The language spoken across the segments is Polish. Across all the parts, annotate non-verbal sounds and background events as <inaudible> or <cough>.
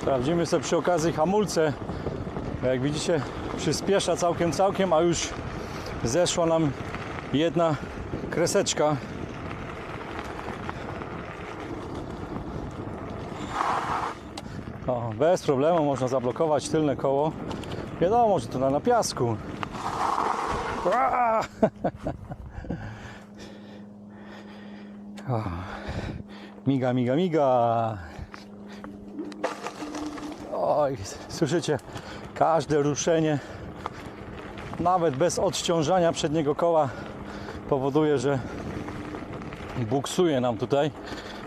Sprawdzimy sobie przy okazji hamulce. Jak widzicie, przyspiesza całkiem, całkiem, a już zeszła nam jedna kreseczka. O, bez problemu można zablokować tylne koło. Wiadomo, że to na, na piasku. <laughs> Miga, miga, miga. Oj, słyszycie, każde ruszenie, nawet bez odciążania przedniego koła, powoduje, że buksuje nam tutaj,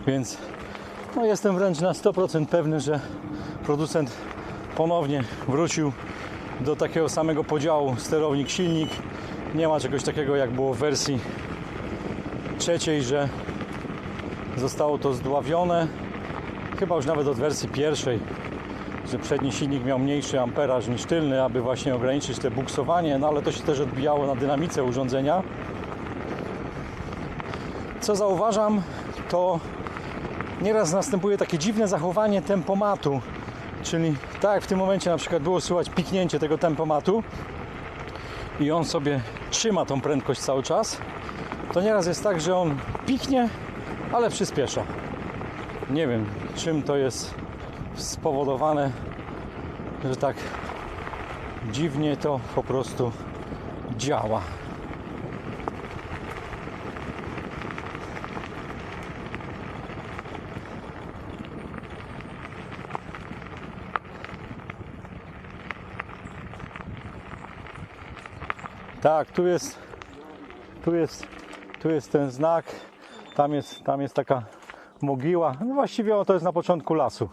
więc no jestem wręcz na 100% pewny, że producent ponownie wrócił do takiego samego podziału sterownik-silnik. Nie ma czegoś takiego jak było w wersji trzeciej, że zostało to zdławione. Chyba już nawet od wersji pierwszej, że przedni silnik miał mniejszy amperaż niż tylny, aby właśnie ograniczyć te buksowanie, no ale to się też odbijało na dynamice urządzenia. Co zauważam, to nieraz następuje takie dziwne zachowanie tempomatu, czyli tak jak w tym momencie na przykład było słychać piknięcie tego tempomatu i on sobie trzyma tą prędkość cały czas, to nieraz jest tak, że on piknie, ale przyspiesza. Nie wiem, czym to jest spowodowane, że tak dziwnie to po prostu działa. Tak, tu jest, tu jest, tu jest ten znak, tam jest, tam jest taka mogiła. No właściwie to jest na początku lasu,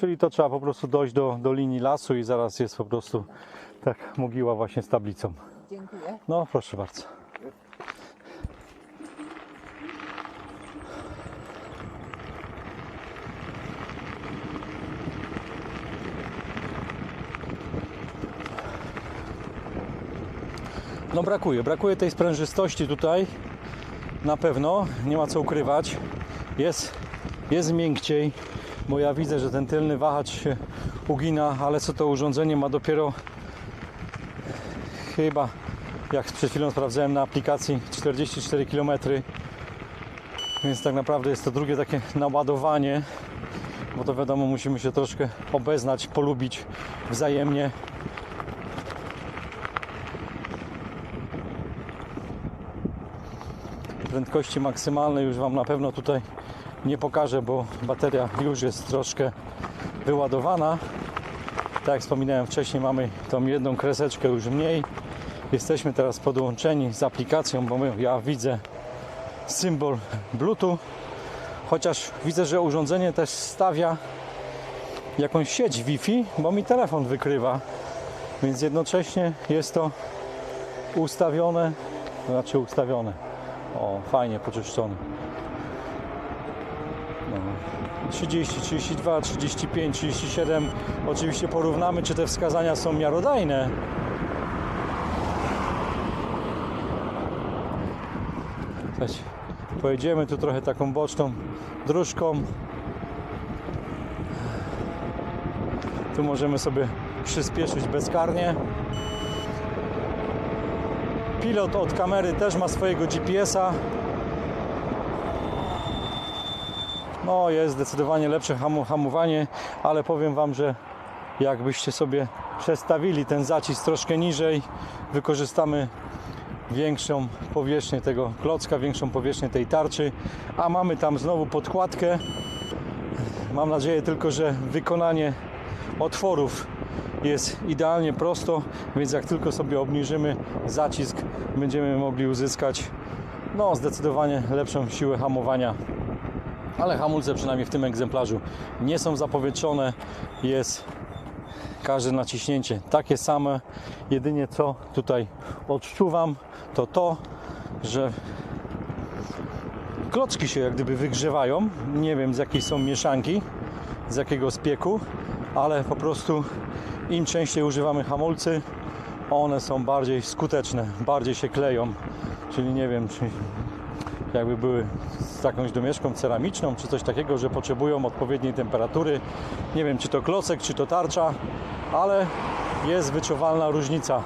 czyli to trzeba po prostu dojść do, do linii lasu i zaraz jest po prostu tak mogiła właśnie z tablicą. Dziękuję. No proszę bardzo. No brakuje, brakuje tej sprężystości tutaj. Na pewno, nie ma co ukrywać. Jest, jest miękciej, bo ja widzę, że ten tylny wahacz się ugina, ale co to urządzenie ma dopiero chyba jak przed chwilą sprawdzałem na aplikacji 44 km więc tak naprawdę jest to drugie takie naładowanie bo to wiadomo musimy się troszkę obeznać, polubić wzajemnie. Prędkości maksymalnej już Wam na pewno tutaj nie pokażę, bo bateria już jest troszkę wyładowana. Tak jak wspominałem wcześniej mamy tą jedną kreseczkę już mniej. Jesteśmy teraz podłączeni z aplikacją, bo ja widzę symbol Bluetooth, chociaż widzę, że urządzenie też stawia jakąś sieć Wi-Fi, bo mi telefon wykrywa, więc jednocześnie jest to ustawione, znaczy ustawione, o fajnie poczyszczone. No. 30, 32, 35, 37. Oczywiście porównamy, czy te wskazania są miarodajne. Słuchajcie, pojedziemy tu trochę taką boczną dróżką. Tu możemy sobie przyspieszyć bezkarnie. Pilot od kamery też ma swojego GPS-a. No, jest zdecydowanie lepsze hamowanie, ale powiem Wam, że jakbyście sobie przestawili ten zacisk troszkę niżej, wykorzystamy większą powierzchnię tego klocka, większą powierzchnię tej tarczy, a mamy tam znowu podkładkę. Mam nadzieję tylko, że wykonanie otworów jest idealnie prosto, więc jak tylko sobie obniżymy zacisk, będziemy mogli uzyskać no, zdecydowanie lepszą siłę hamowania. Ale hamulce przynajmniej w tym egzemplarzu nie są zapowietrzone. Jest każde naciśnięcie takie same. Jedynie co tutaj odczuwam, to to, że klocki się jak gdyby wygrzewają. Nie wiem z jakiej są mieszanki, z jakiego spieku, ale po prostu im częściej używamy hamulcy, one są bardziej skuteczne, bardziej się kleją. Czyli nie wiem, czy jakby były z jakąś domieszką ceramiczną, czy coś takiego, że potrzebują odpowiedniej temperatury. Nie wiem, czy to klocek, czy to tarcza, ale jest wyczuwalna różnica.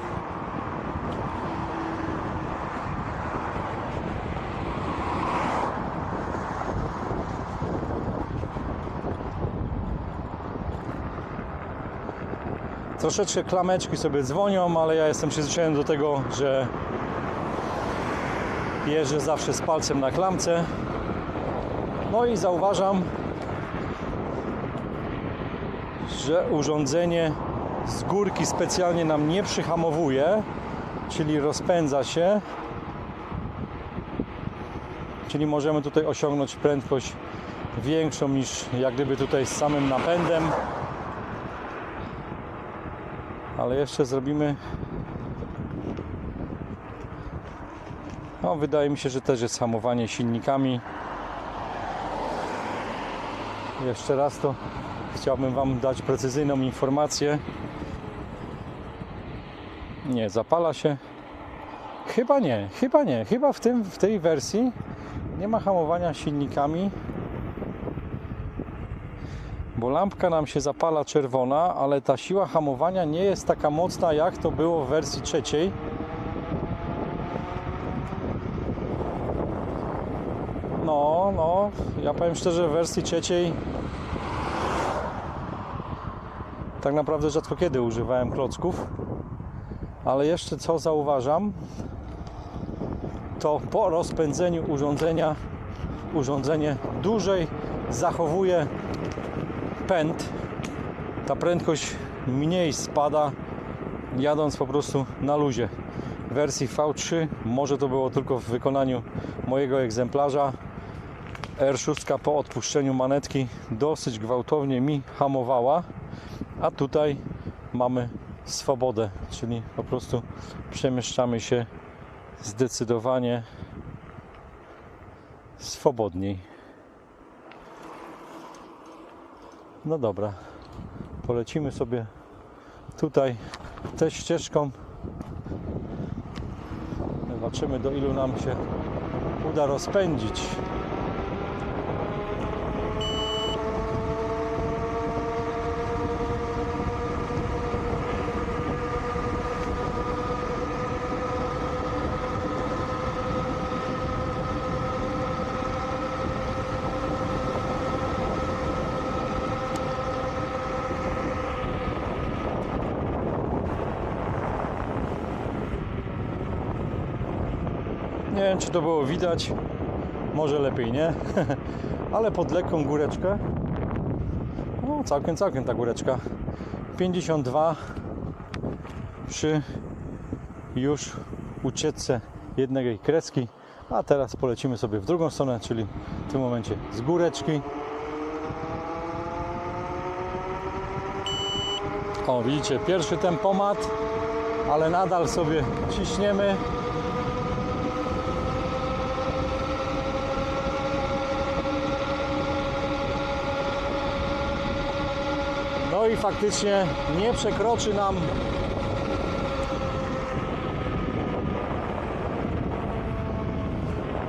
Troszeczkę klameczki sobie dzwonią, ale ja jestem przyzwyczajony do tego, że jeżdżę zawsze z palcem na klamce. No i zauważam, że urządzenie z górki specjalnie nam nie przyhamowuje, czyli rozpędza się. Czyli możemy tutaj osiągnąć prędkość większą niż jak gdyby tutaj z samym napędem. Ale jeszcze zrobimy No, wydaje mi się, że też jest hamowanie silnikami. Jeszcze raz to chciałbym Wam dać precyzyjną informację. Nie, zapala się. Chyba nie, chyba nie. Chyba w, tym, w tej wersji nie ma hamowania silnikami. Bo lampka nam się zapala czerwona, ale ta siła hamowania nie jest taka mocna jak to było w wersji trzeciej. No, ja powiem szczerze, w wersji trzeciej tak naprawdę rzadko kiedy używałem klocków, ale jeszcze co zauważam, to po rozpędzeniu urządzenia urządzenie dłużej zachowuje pęd. Ta prędkość mniej spada, jadąc po prostu na luzie. W wersji V3 może to było tylko w wykonaniu mojego egzemplarza. R6 po odpuszczeniu manetki dosyć gwałtownie mi hamowała, a tutaj mamy swobodę, czyli po prostu przemieszczamy się zdecydowanie swobodniej. No dobra, polecimy sobie tutaj też ścieżką. Zobaczymy do ilu nam się uda rozpędzić. Nie wiem, czy to było widać. Może lepiej nie. <laughs> Ale pod lekką góreczkę. No, całkiem, całkiem ta góreczka. 52 przy już ucieczce jednej kreski. A teraz polecimy sobie w drugą stronę, czyli w tym momencie z góreczki. O, widzicie, pierwszy tempomat, ale nadal sobie ciśniemy. I faktycznie nie przekroczy nam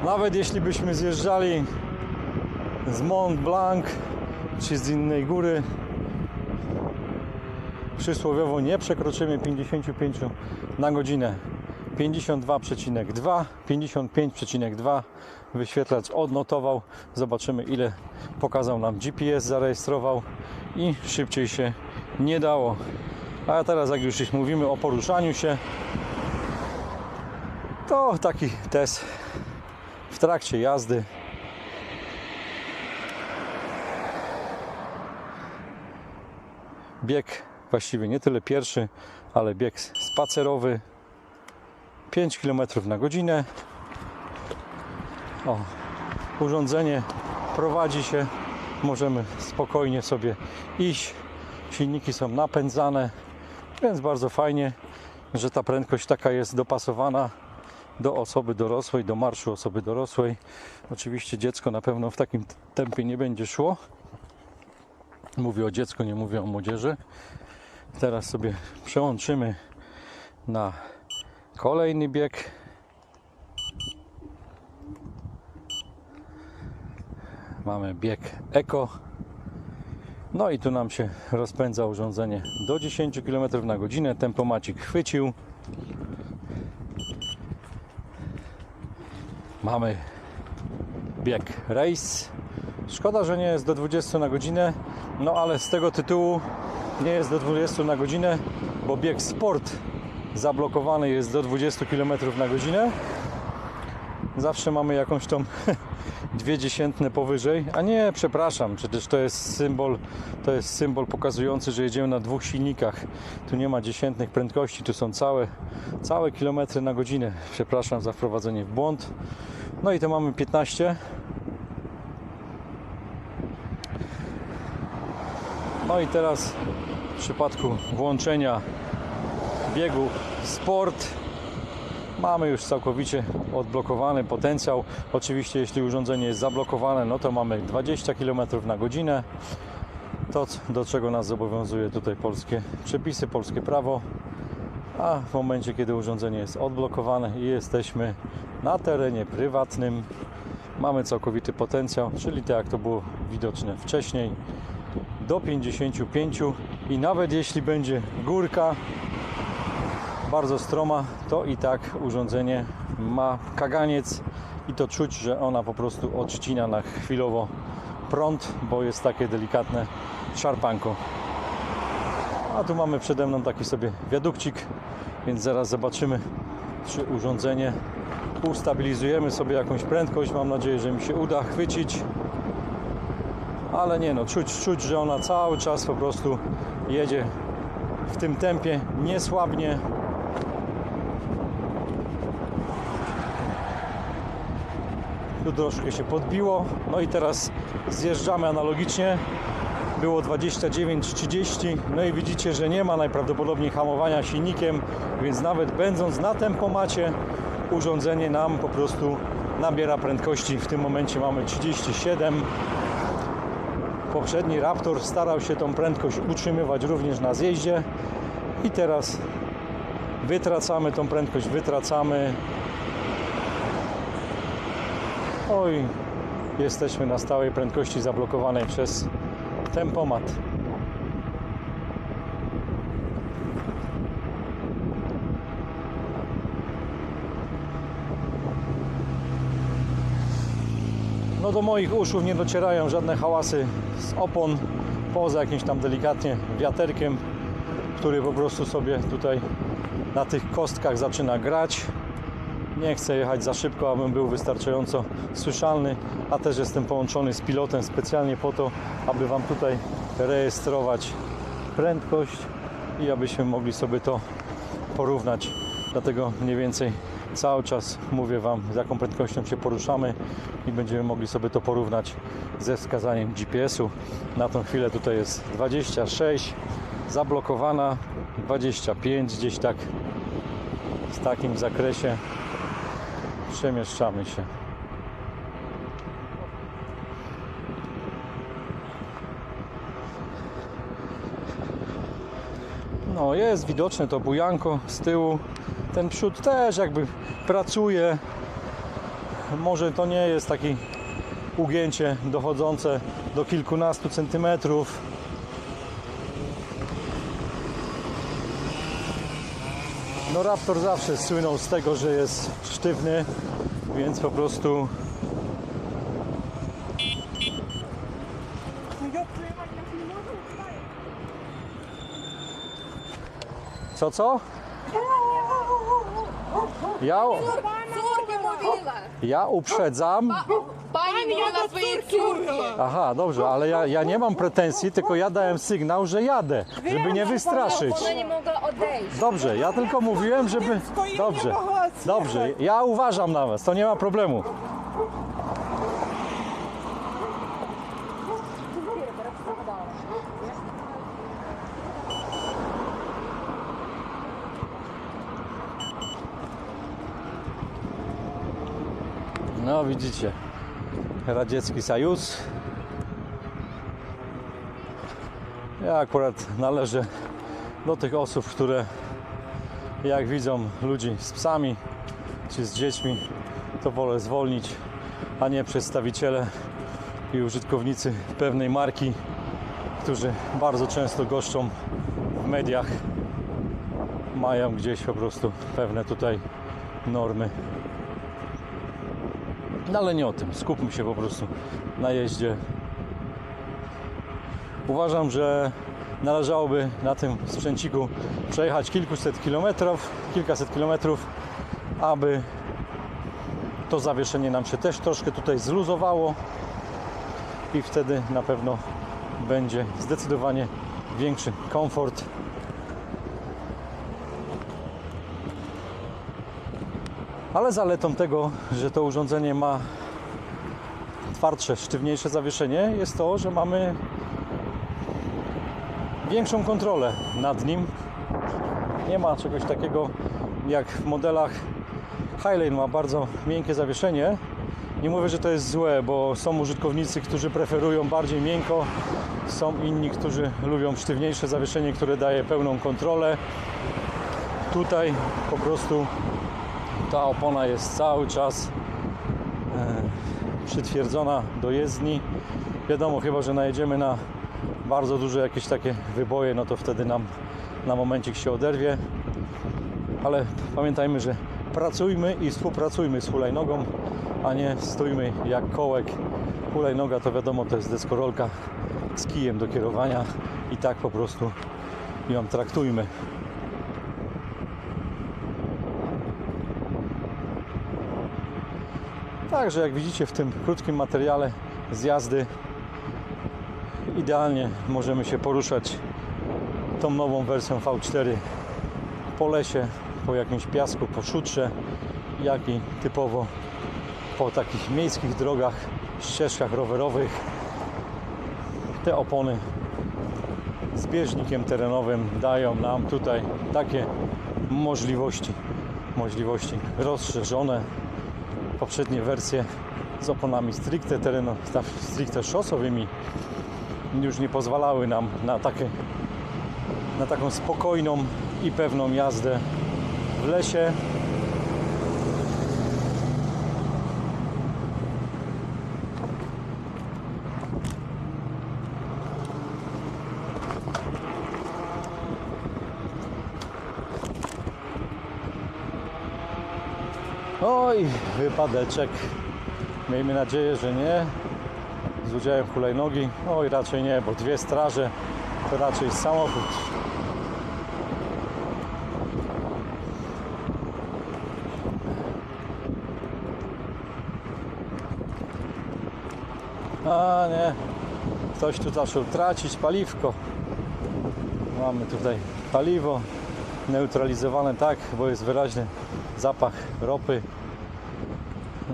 nawet jeśli byśmy zjeżdżali z Mont Blanc czy z innej góry przysłowiowo nie przekroczymy 55 na godzinę. 52,2 55,2 wyświetlacz odnotował. Zobaczymy ile pokazał nam GPS zarejestrował i szybciej się nie dało. A teraz jak już mówimy o poruszaniu się to taki test w trakcie jazdy. Bieg właściwie nie tyle pierwszy, ale bieg spacerowy. 5 km na godzinę. O, urządzenie prowadzi się, możemy spokojnie sobie iść. Silniki są napędzane, więc bardzo fajnie, że ta prędkość taka jest dopasowana do osoby dorosłej, do marszu osoby dorosłej. Oczywiście dziecko na pewno w takim tempie nie będzie szło. Mówię o dziecku, nie mówię o młodzieży. Teraz sobie przełączymy na kolejny bieg. Mamy bieg eko. No i tu nam się rozpędza urządzenie do 10 km na godzinę. Tempomacik chwycił. Mamy bieg race. Szkoda, że nie jest do 20 na godzinę, no ale z tego tytułu nie jest do 20 na godzinę, bo bieg sport zablokowany jest do 20 km na godzinę. Zawsze mamy jakąś tą <laughs> dwie dziesiętne powyżej, a nie, przepraszam, przecież to jest symbol, to jest symbol pokazujący, że jedziemy na dwóch silnikach. Tu nie ma dziesiętnych prędkości, tu są całe, całe kilometry na godzinę. Przepraszam za wprowadzenie w błąd. No i to mamy 15. No i teraz w przypadku włączenia biegu sport mamy już całkowicie odblokowany potencjał. Oczywiście jeśli urządzenie jest zablokowane, no to mamy 20 km na godzinę. To do czego nas zobowiązuje tutaj polskie przepisy, polskie prawo. A w momencie kiedy urządzenie jest odblokowane i jesteśmy na terenie prywatnym, mamy całkowity potencjał, czyli tak jak to było widoczne wcześniej, do 55 i nawet jeśli będzie górka bardzo stroma, to i tak urządzenie ma kaganiec i to czuć, że ona po prostu odcina na chwilowo prąd, bo jest takie delikatne szarpanko. A tu mamy przede mną taki sobie wiadukcik, więc zaraz zobaczymy, czy urządzenie ustabilizujemy sobie jakąś prędkość. Mam nadzieję, że mi się uda chwycić ale nie no, czuć, czuć, że ona cały czas po prostu jedzie w tym tempie, nie słabnie. Tu troszkę się podbiło, no i teraz zjeżdżamy analogicznie. Było 29-30, no i widzicie, że nie ma najprawdopodobniej hamowania silnikiem, więc nawet będąc na tempomacie, urządzenie nam po prostu nabiera prędkości. W tym momencie mamy 37, Poprzedni Raptor starał się tą prędkość utrzymywać również na zjeździe i teraz wytracamy tą prędkość, wytracamy. Oj, jesteśmy na stałej prędkości zablokowanej przez tempomat. No do moich uszu nie docierają żadne hałasy z opon, poza jakimś tam delikatnie wiaterkiem, który po prostu sobie tutaj na tych kostkach zaczyna grać. Nie chcę jechać za szybko, abym był wystarczająco słyszalny, a też jestem połączony z pilotem specjalnie po to, aby Wam tutaj rejestrować prędkość i abyśmy mogli sobie to porównać. Dlatego mniej więcej cały czas mówię Wam, z jaką prędkością się poruszamy i będziemy mogli sobie to porównać ze wskazaniem GPS-u. Na tą chwilę tutaj jest 26, zablokowana 25, gdzieś tak w takim zakresie przemieszczamy się. No, jest widoczne to bujanko z tyłu. Ten przód też jakby pracuje. Może to nie jest takie ugięcie dochodzące do kilkunastu centymetrów. No Raptor zawsze słynął z tego, że jest sztywny, więc po prostu co co? Ja, Córki mówiła. ja uprzedzam. Pani mówiła swojej córki. Aha, dobrze, ale ja, ja nie mam pretensji, tylko ja dałem sygnał, że jadę, żeby nie wystraszyć. Ona nie mogła odejść. Dobrze, ja tylko mówiłem, żeby. Dobrze, dobrze, ja uważam na was, to nie ma problemu. No widzicie, radziecki Sajus. Ja akurat należę do tych osób, które jak widzą ludzi z psami czy z dziećmi, to wolę zwolnić, a nie przedstawiciele i użytkownicy pewnej marki, którzy bardzo często goszczą w mediach, mają gdzieś po prostu pewne tutaj normy. No ale nie o tym, skupmy się po prostu na jeździe. Uważam, że należałoby na tym sprzęciku przejechać kilkuset kilometrów, kilkaset kilometrów, aby to zawieszenie nam się też troszkę tutaj zluzowało i wtedy na pewno będzie zdecydowanie większy komfort. Ale zaletą tego, że to urządzenie ma twardsze, sztywniejsze zawieszenie jest to, że mamy większą kontrolę nad nim. Nie ma czegoś takiego jak w modelach Highlane ma bardzo miękkie zawieszenie. Nie mówię, że to jest złe, bo są użytkownicy, którzy preferują bardziej miękko, są inni, którzy lubią sztywniejsze zawieszenie, które daje pełną kontrolę. Tutaj po prostu ta opona jest cały czas e, przytwierdzona do jezdni. Wiadomo, chyba że najedziemy na bardzo duże jakieś takie wyboje, no to wtedy nam na momencik się oderwie. Ale pamiętajmy, że pracujmy i współpracujmy z hulajnogą, a nie stójmy jak kołek. Hulajnoga to wiadomo, to jest deskorolka z kijem do kierowania i tak po prostu ją traktujmy. Także jak widzicie w tym krótkim materiale z jazdy idealnie możemy się poruszać tą nową wersją V4 po lesie, po jakimś piasku, po szutrze, jak i typowo po takich miejskich drogach, ścieżkach rowerowych. Te opony z bieżnikiem terenowym dają nam tutaj takie możliwości, możliwości rozszerzone. Poprzednie wersje z oponami stricte tereno, stricte szosowymi już nie pozwalały nam na, takie, na taką spokojną i pewną jazdę w lesie. Oj, wypadeczek. Miejmy nadzieję, że nie. Z udziałem hulajnogi. Oj, raczej nie, bo dwie straże to raczej samochód. A nie, ktoś tu zaczął tracić paliwko. Mamy tutaj paliwo neutralizowane tak, bo jest wyraźny zapach ropy.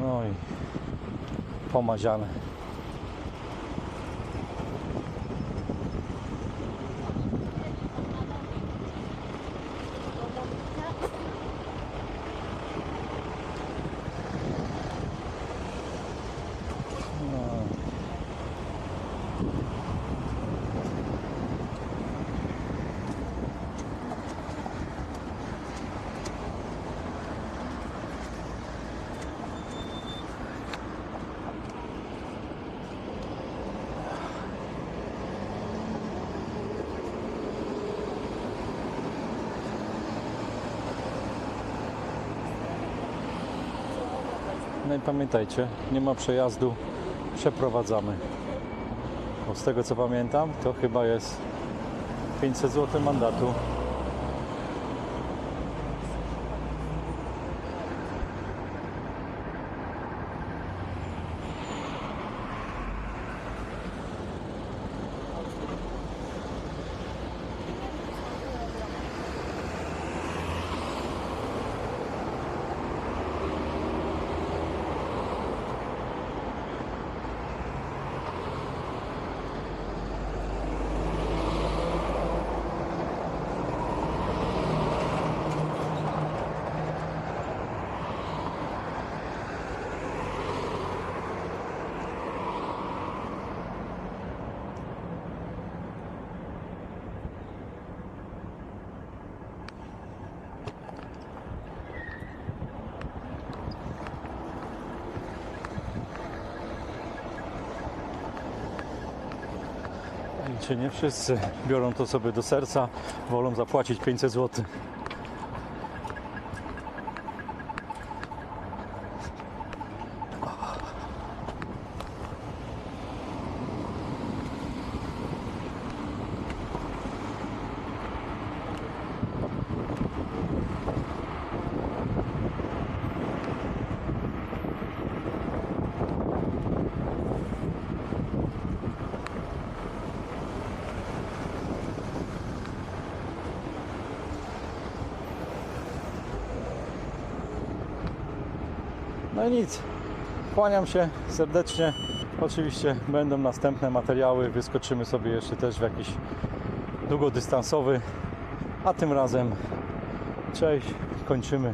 No i pomaziane. No i pamiętajcie, nie ma przejazdu, przeprowadzamy. Bo z tego co pamiętam, to chyba jest 500 zł mandatu. Nie wszyscy biorą to sobie do serca, wolą zapłacić 500 zł. No i nic. Kłaniam się serdecznie. Oczywiście będą następne materiały. Wyskoczymy sobie jeszcze też w jakiś długodystansowy. A tym razem cześć. Kończymy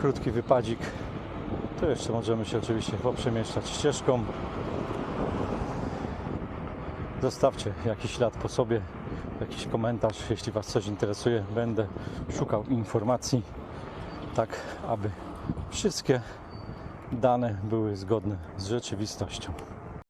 krótki wypadzik. Tu jeszcze możemy się oczywiście poprzemieszczać ścieżką. Zostawcie jakiś ślad po sobie, jakiś komentarz, jeśli Was coś interesuje. Będę szukał informacji, tak aby wszystkie dane były zgodne z rzeczywistością.